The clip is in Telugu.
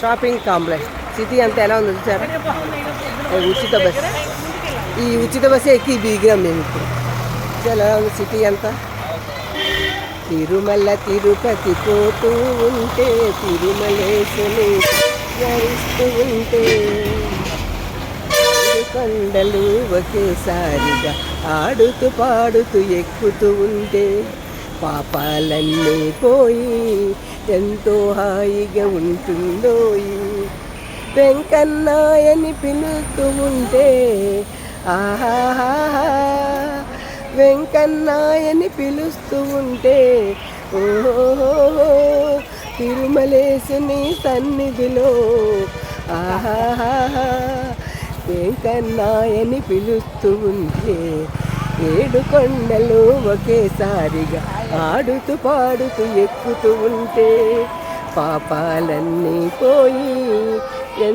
Shopping complex. సిటీ అంతా ఎలా ఉంది చూసారా? ఉచిత బస్. ఈ ఉచిత బస్సు ఎక్కి దిగాం మేము ఇప్పుడు. ఎలా ఉంది సిటీ అంతా? తిరుమల తిరుపతి పోతూ ఉంటే తిరుమలేసుని స్మరిస్తూ ఉంటే. కొండలు ఒకేసారిగా ఆడుతూ పాడుతూ ఎక్కుతూ ఉంటే పాపాలన్నీ పోయి ఎంతో హాయిగా ఉంటుందో వెంకన్నాయని పిలుస్తూ ఉంటే ఆహాహా వెంకన్నాయని పిలుస్తూ ఉంటే ఓహో తిరుమలేసుని సన్నిధిలో ఆహాహా వెంకన్నాయని పిలుస్తూ ఉంటే ఏడు కొండలు ఒకేసారిగా ఆడుతూ పాడుతూ ఎక్కుతూ ఉంటే పాపాలన్నీ పోయి